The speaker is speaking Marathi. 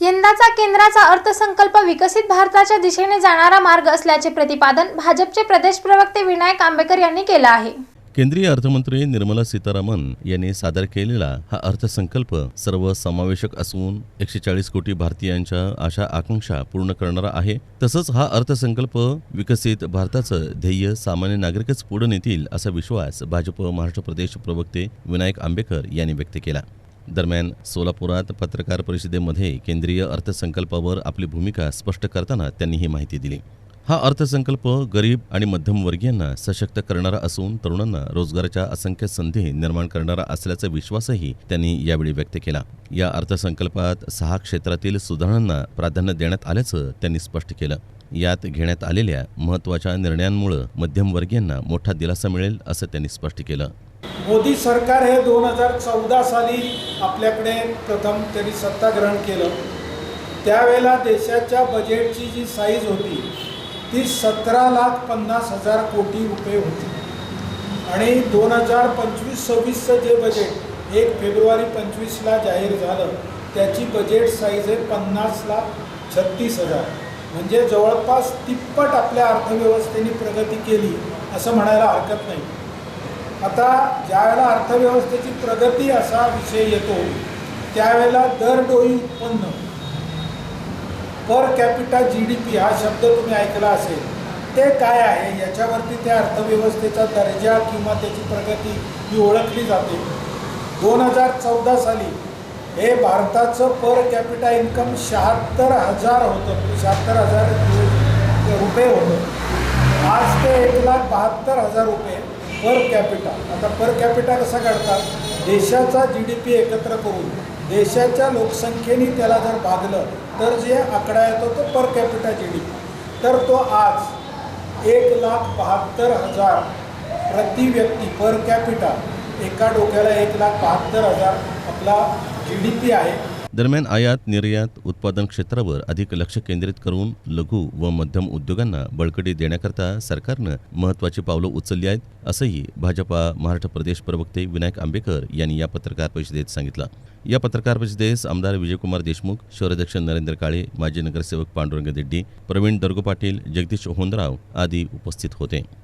यंदाचा केंद्राचा अर्थसंकल्प विकसित भारताच्या दिशेने जाणारा मार्ग असल्याचे प्रतिपादन भाजपचे प्रदेश प्रवक्ते विनायक आंबेकर यांनी केलं आहे. केंद्रीय अर्थमंत्री निर्मला सीतारामन यांनी सादर केलेला हा अर्थसंकल्प सर्वसमावेशक असून एकशे चाळीस कोटी भारतीयांच्या आशा आकांक्षा पूर्ण करणारा आहे. तसंच हा अर्थसंकल्प विकसित भारताचं ध्येय सामान्य नागरिकच पुढे नेतील असा विश्वास भाजप महाराष्ट्र प्रदेश प्रवक्ते विनायक आंबेकर यांनी व्यक्त केला. दरम्यान सोलापुरात पत्रकार परिषदेमध्ये केंद्रीय अर्थसंकल्पावर आपली भूमिका स्पष्ट करताना त्यांनी ही माहिती दिली. हा अर्थसंकल्प गरीब आणि मध्यमवर्गीयांना सशक्त करणारा असून तरुणांना रोजगाराच्या असंख्य संधी निर्माण करणारा असल्याचा विश्वासही त्यांनी यावेळी व्यक्त केला. या अर्थसंकल्पात सहा क्षेत्रातील सुधारणांना प्राधान्य देण्यात आल्याचं त्यांनी स्पष्ट केलं. यात घेण्यात आलेल्या महत्त्वाच्या निर्णयांमुळे मध्यमवर्गीयांना मोठा दिलासा मिळेल असं त्यांनी स्पष्ट केलं. मोदी सरकार हे दोन हजार चौदा साली आपल्याकडे प्रथम त्यांनी सत्ता ग्रहण केलं. त्यावेळेला देशाच्या बजेटची जी साईज होती ती सतरा लाख पन्नास हजार कोटी रुपये होती. आणि दोन हजार पंचवीस सव्वीसचं जे बजेट एक फेब्रुवारी पंचवीसला जाहीर झालं त्याची बजेट साईज आहे पन्नास लाख छत्तीस हजार. म्हणजे जवळपास तिप्पट आपल्या अर्थव्यवस्थेने प्रगती केली असं म्हणायला हरकत नाही. आता ज्यावेळेला अर्थव्यवस्थेची प्रगती असा विषय येतो त्यावेळेला दरडोई उत्पन्न. Per capita G D P हा शब्द तुम्ही ऐकला असेल ते काय आहे? याच्यावरती त्या अर्थव्यवस्थेचा दर्जा किंवा त्याची प्रगती ही ओळखली जाते. दोन हजार चौदा साली हे भारताचं पर कॅपिटा इन्कम शहात्तर हजार होतं म्हणजे शहात्तर हजार रुपये होतं. आज ते एक लाख बहात्तर हजार रुपये. पर कॅपिटा आता पर कॅपिटा कसा काढतात देशाचा जी डी पी एकत्र करून देशाच्या लोकसंख्येने त्याला जर भागलं तर जे आकडा येतो तो per capita G D P तर तो आज एक लाख बहात्तर हजार प्रति व्यक्ती पर कॅपिटा एका डोक्याला एक लाख बहात्तर हजार आपला जी डी पी आहे. दरम्यान आयात निर्यात उत्पादन क्षेत्रावर अधिक लक्ष केंद्रित करून लघु व मध्यम उद्योगांना बळकटी देण्याकरता सरकारनं महत्त्वाची पावलं उचलली आहेत असंही भाजपा महाराष्ट्र प्रदेश प्रवक्ते विनायक आंबेकर यांनी या पत्रकार परिषदेत सांगितलं. या पत्रकार परिषदेस आमदार विजयकुमार देशमुख शहराध्यक्ष नरेंद्र काळे माजी नगरसेवक पांडुरंग देड्डी प्रवीण दर्गो पाटील जगदीश होंदराव आदी उपस्थित होते.